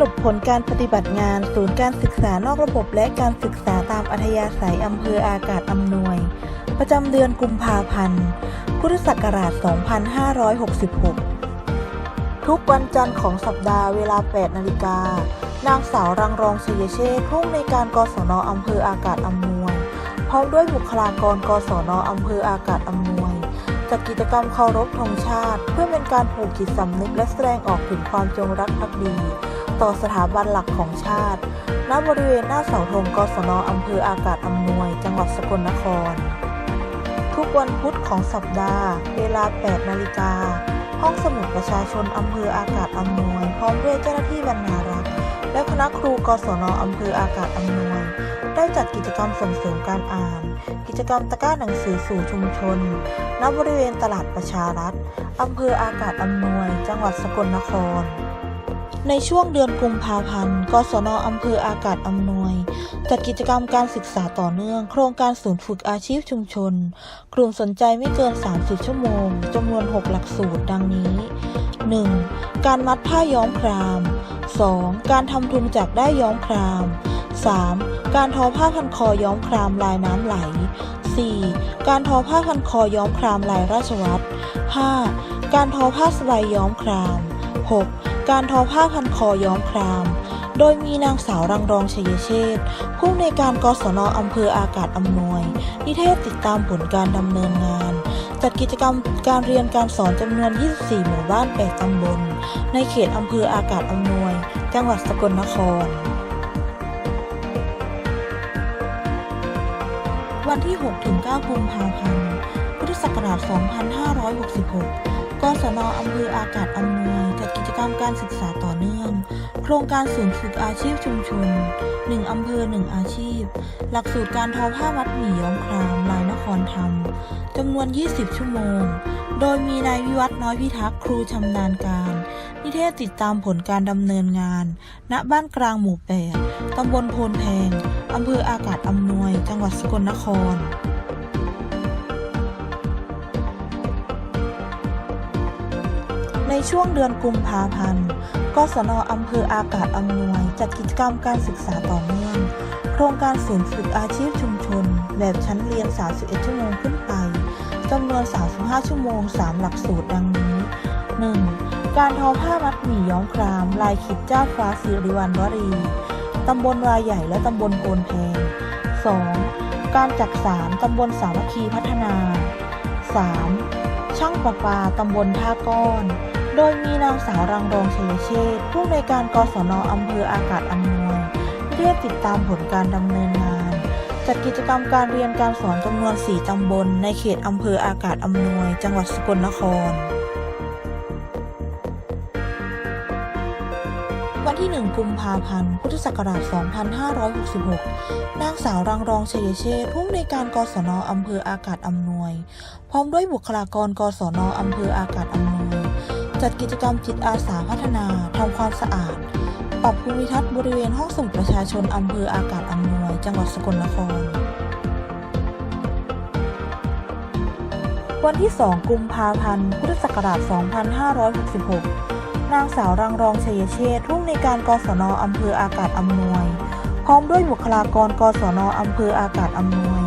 รุปผลการปฏิบัติงาน ศูนย์การศึกษานอกระบบและการศึกษาตามอัธยาศัยอำเภออากาศอำนวย ประจำเดือนกุมภาพันธ์ พุทธศักราช 2566 ทุกวันจันทร์ของสัปดาห์เวลา 8 นาฬิกา นางสาวรังรองชัยเชษ์ผู้อำนวยการกศนอำเภออากาศอำนวย พร้อมด้วยบุคลากรกศนอำเภออากาศอำนวยจัดกิจกรรมเคารพธงชาติ เพื่อเป็นการผูกจิตสำนึกและแสดงออกถึงความจงรักภักดี ต่อสถาบันหลักของชาติ ณ บริเวณหน้าเสาธงกศนอำเภออากาศอำนวย จังหวัดสกลนคร ทุกวันพุธของสัปดาห์ เวลา 8 นาฬิกา ห้องสมุดประชาชนอำเภออากาศอำนวย พร้อมด้วยเจ้าหน้าที่บรรณารักษ์ และคณะครูกศนอำเภออากาศอำนวย ได้จัดกิจกรรมส่งเสริมการอ่าน กิจกรรมตะกร้าหนังสือสู่ชุมชน ณ บริเวณตลาดประชารัฐอำเภออากาศอำนวย จังหวัดสกลนคร ในช่วงเดือนกุมภาพันธ์ กศนอำเภออากาศอำนวย จัดกิจกรรมการศึกษาต่อเนื่อง โครงการศูนย์ฝึกอาชีพชุมชน กลุ่มสนใจไม่เกิน 30 ชั่วโมง จำนวน 6 หลักสูตรดังนี้ 1. การมัดผ้าย้อมคราม 2. การทำทุงจากได้ย้อมคราม 3. การทอผ้าพันคอย้อมครามลายน้ำไหล 4. การทอผ้าพันคอย้อมครามลายราชวัตร 5. การทอผ้าสบายย้อมคราม 6. การทอผ้าพันคอย้อมคราม โดยมีนางสาวรังรองชัยเชษฐ์ผู้ในการกศนอำเภออากาศอำนวย นิเทศติดตามผลการดำเนินงาน จัดกิจกรรมการเรียนการสอนจำนวน 24 หมู่บ้าน 8 ตำบล ในเขตอำเภออากาศอำนวย จังหวัดสกลนครวันที่ 6-9 กุมภาพันธ์ พุทธศักราช 2566 กศนอำเภออากาศอำนวยจัดกิจกรรมการศึกษาต่อเนื่อง โครงการศูนย์ฝึกอาชีพชุมชน 1 อำเภอ 1 อาชีพ หลักสูตรการทอผ้ามัดหมี่ย้อมครามลายนครธรรมจำนวน 20 ชั่วโมง โดยมีนายวิวัฒน์น้อยพิทักษ์ครูชำนาญการ นิเทศติดตามผลการดำเนินงาน ณบ้านกลางหมู่8ตำบลโพนแพงอำเภออากาศอำนวย จังหวัดสกลนคร ช่วงเดือนกุมภาพันธ์ กศนอำเภออากาศอำนวย จัดกิจกรรมการศึกษาต่อเนื่อง โครงการศูนย์ฝึกอาชีพชุมชน แบบชั้นเรียน 31 ชั่วโมงขึ้นไปจำนวน 35 ชั่วโมง 3 หลักสูตรดังนี้ 1. การทอผ้ามัดหมี่ย้อมคราม ลายขิดเจ้าฟ้าสิริวัณวรี ตำบลรายใหญ่และตำบลโพนแพง 2. การจักสารตำบลสามัคคีพัฒนา 3. ช่างประปาตำบลท่าก้อน โดยมีนางสาวรังรองชัยเชษฐ์ผู้ในการกศนอำเภออากาศอำนวยเรียกติดตามผลการดำเนินงาน จัดกิจกรรมการเรียนการสอนจำนวน 4 ตำบล ในเขตอำเภออากาศอำนวย จังหวัดสกลนคร วันที่ 1 กุมภาพันธ์ พุทธศักราช 2566 นางสาวรังรองชัยเชษฐ์ผู้อำนการกศนอำเภออากาศอำนวย พร้อมด้วยบุคลากรกศนอำเภออากาศอำนวย จัดกิจกรรมจิตอาสาพัฒนาทำความสะอาด ปรับภูมิทัศน์บริเวณห้องสมุดประชาชนอำเภออากาศอำนวย จังหวัดสกลนคร วันที่ 2 กุมภาพันธ์ พุทธศักราช 2566 นางสาวรังรองชัยเชษฐ์ผู้ในการกศนอำเภออากาศอำนวย พร้อมด้วยบุคลากรกศนอำเภออากาศอำนวย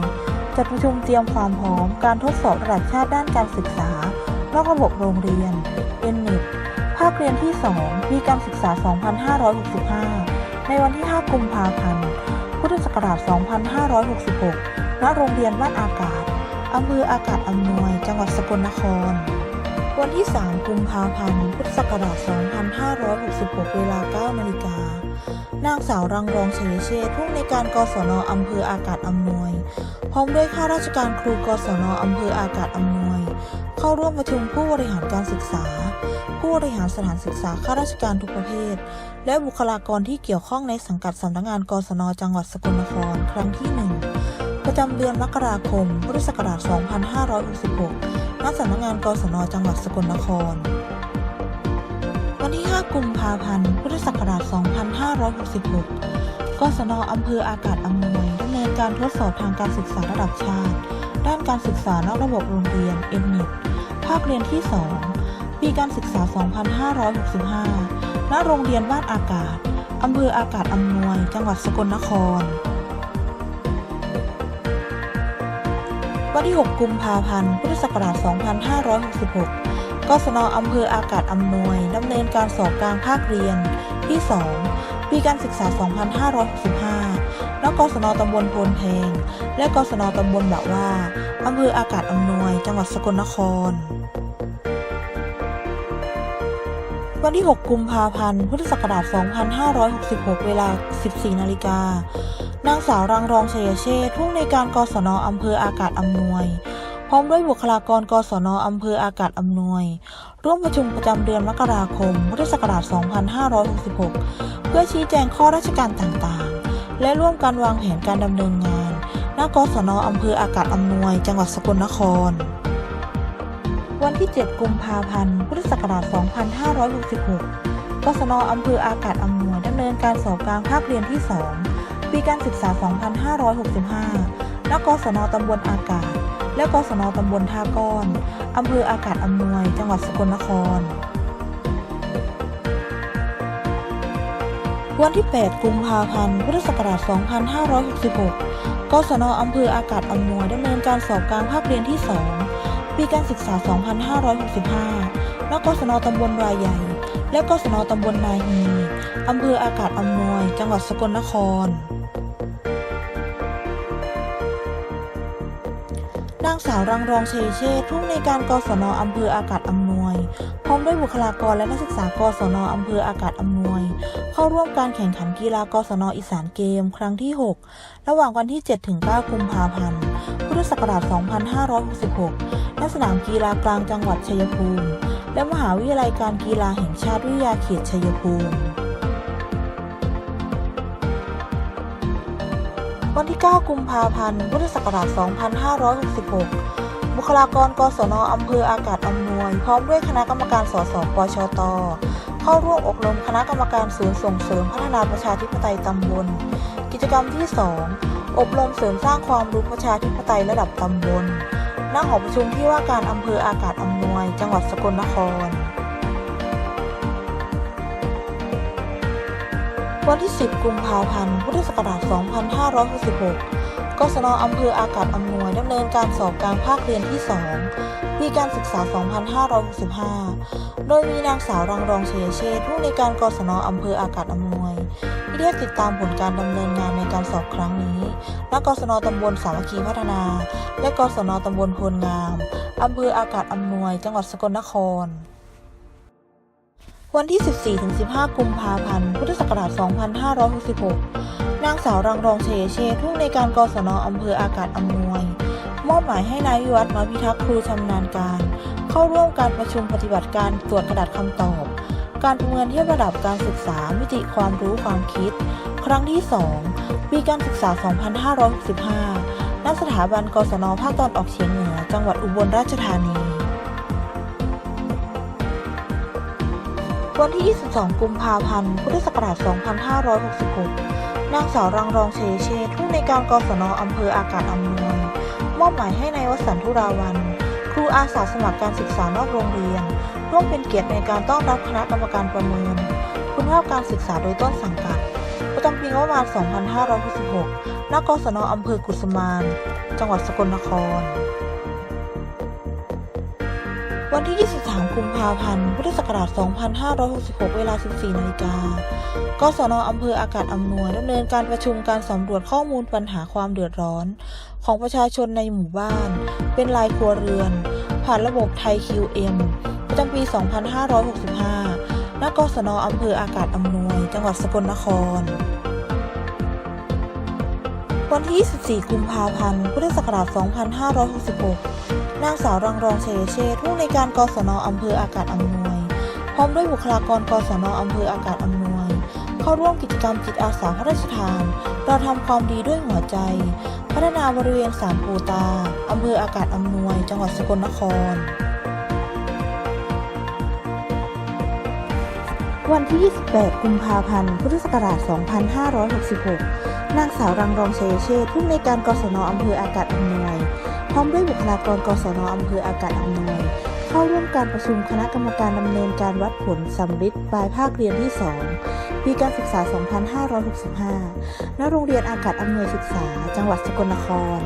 จัดประชุมเตรียมความพร้อมการทดสอบระดับชาติด้านการศึกษา นอกระบบโรงเรียน n n e t ภาคเรียนที่ 2 ปีการศึกษา 2565 ในวันที่ 5 กุมภาพันธ์ พุทธศักราช 2566 ณ โรงเรียนบ้านอากาศ อำเภออากาศอำนวย จังหวัดสกลนคร วันที่ 3 กุมภาพันธ์ พุทธศักราช 2566 เวลา 9 นาฬิกา นางสาวรังรองชัยเชษผู้ในการกศนอำเภออากาศอำนวย พร้อมด้วยข้าราชการครูกศนอำเภออากาศอำนวย เข้าร่วมประชุมผู้บริหารการศึกษา ผู้บริหารสถานศึกษาข้าราชการทุกประเภท และบุคลากรที่เกี่ยวข้องในสังกัดสำนักงานกศนจังหวัดสกลนคร ครั้งที่ 1 ประจำเดือนมกราคม พุทธศักราช 2566ณสำนักงานกศนจังหวัดสกลนคร วันที่ 5 กุมภาพันธ์ พุทธศักราช 2566กศนอำเภออากาศอำนวยดำเนินการทดสอบทางการศึกษาระดับชาติ ด้านการศึกษานอกระบบโรงเรียน m n e t ภาคเรียนที่ 2 ปีการศึกษา 2565 ณ โรงเรียนบ้านอากาศ อำเภออากาศอำนวย จังหวัดสกลนคร วันที่ 6 กุมภาพันธ์ พุทธศักราช 2566 กศนอำเภออากาศอำนวยดำเนินการสอบกลางภาคเรียนที่ 2 ปีการศึกษา 2565 ณกศนตำบลโพนแพง และกศนตำบลบะว่าอำเภออากาศอำนวย จังหวัดสกลนคร วันที่ 6 กุมภาพันธ์ พุทธศักราช 2566 เวลา 14 นาฬิกา นางสาวรังรองชัยเชษผู้อำนวยการกศนอำเภออากาศอำนวย พร้อมด้วยบุคลากรกศนอำเภออากาศอำนวย ร่วมประชุมประจำเดือนมกราคม พุทธศักราช 2566 เพื่อชี้แจงข้อราชการต่างๆ และร่วมกันวางแผนการดำเนินงาน ณ กศนอำเภออากาศอำนวย จังหวัดสกลนคร วันที่ 7 กุมภาพันธ์ พุทธศักราช 2566 กศนอำเภออากาศอำนวยดำเนินการสอบกลางภาคเรียนที่ 2 ปีการศึกษา 2565 ณ กศนตำบลอากาศ และกศนตำบลท่าก้อนอำเภออากาศอำนวย จังหวัดสกลนคร วันที่ 8 กุมภาพันธ์ พุทธศักราช 2566 กศนอำเภออากาศอำนวยดำเนินการสอบกลางภาคเรียนที่ 2 ปีการศึกษา 2565 ณ กศนตำบลรายใหญ่ และกศนตำบลนาฮีอำเภออากาศอำนวย จังหวัดสกลนคร นางสาวรังรองเชยเชษฐ์ผู้อำนการกศนอำเภออากาศอำนวย พร้อมด้วยบุคลากรและนักศึกษากศนอำเภออากาศอำนวย เข้าร่วมการแข่งขันกีฬากศนอีสานเกม ครั้งที่ 6 ระหว่างวันที่ 7-9 กุมภาพันธ์ พุทธศักราช 2566 ณ สนามกีฬากลางจังหวัดชัยภูมิ และมหาวิทยาลัยการกีฬาแห่งชาติวิทยาเขตชัยภูมิ วันที่ 9 กุมภาพันธ์พุทธศักราช 2566 บุคลากรกศนอำเภออากาศอำนวย พร้อมด้วยคณะกรรมการสสปชต เข้าร่วมอบรมคณะกรรมการศูนย์ส่งเสริมพัฒนาประชาธิปไตยตำบล กิจกรรมที่ 2 อบรมเสริมสร้างความรู้ประชาธิปไตยระดับตำบลณหอประชุมที่ว่าการอำเภออากาศอำนวย จังหวัดสกลนคร วันที่ 10 กุมภาพันธ์ พุทธศักราช 2566 กศนอำเภออากาศอำนวยดำเนินการสอบกลางภาคเรียนที่ 2 ปีการศึกษา 2565 โดยมีนางสาวรังรองเฉยเชษฐ์ผู้ในการกศนอำเภออากาศอำนวยที่ได้ติดตามผลการดำเนินงานในการสอบครั้งนี้ณกศนตำบลสามัคคีพัฒนา และกศนตำบลโพลงามอำเภออากาศอำนวย จังหวัดสกลนคร วันที่ 14-15 กุมภาพันธ์ พุทธศักราช 2566 นางสาวรังรองเฉยเชผู้ในการกศนอำเภออากาศอำนวย มอบหมายให้นายวิวัฒน์น้อยพิทักษ์ครูชำนาญการ เข้าร่วมการประชุมปฏิบัติการตรวจกระดาษคำตอบ การประเมินเทียบระดับการศึกษามิติความรู้ความคิด ครั้งที่ 2 ปีการศึกษา 2565ณสถาบันกศนภาคตอนออกเฉียงเหนือ จังหวัดอุบลราชธานี วันที่ 22 กุมภาพันธ์ พุทธศักราช 2566 นางสาวรังรองเฉยเชษฐ์ผู้ในการกศนอำเภออากาศอำนวย มอบหมายให้นายวสันต์ธุราวัน ครูอาสาสมัครการศึกษานอกโรงเรียน ร่วมเป็นเกียรติในการต้อนรับคณะกรรมการประเมิน คุณภาพการศึกษาโดยต้นสังกัด ประจำปีงบประมาณ 2566 ณ กศนอำเภอกุสมาน จังหวัดสกลนคร วันที่ 23 กุมภาพันธ์ พุทธศักราช 2566 เวลา 14 นาฬิกากศนอำเภออากาศอำนวยดำเนินการประชุมการสำรวจข้อมูลปัญหาความเดือดร้อน ของประชาชนในหมู่บ้าน เป็นรายครัวเรือน ผ่านระบบไทย QM ประจำปี 2565 ณกศนอำเภออากาศอำนวย จังหวัดสกลนครวันที่24กุมภาพันธ์ พุทธศักราช 2566 นางสาวรังรองเฉยเชษผู้ในการกศนอำเภออากาศอำนวย พร้อมด้วยบุคลากรกศนอำเภออากาศอำนวย เข้าร่วมกิจกรรมจิตอาสาพระราชทาน เราทำความดีด้วยหัวใจ พัฒนาบริเวณสามปูตาอำเภออากาศอำนวย จังหวัดสกลนครวันที่ 28 กุมภาพันธ์ พุทธศักราช 2566 นางสาวรังรองเชยเชษผู้ในการกศนอำเภออากาศอำนวย ร้อมด้วยบุคลากรกศนอำเภออากาศอำนวยเข้าร่วมการประชุมคณะกรรมการดำเนินการวัดผลสำริดปลายภาคเรียนที่ 2 ปีการศึกษา 2565 ณ โรงเรียนอากาศอำนวยศึกษา จังหวัดสกลนคร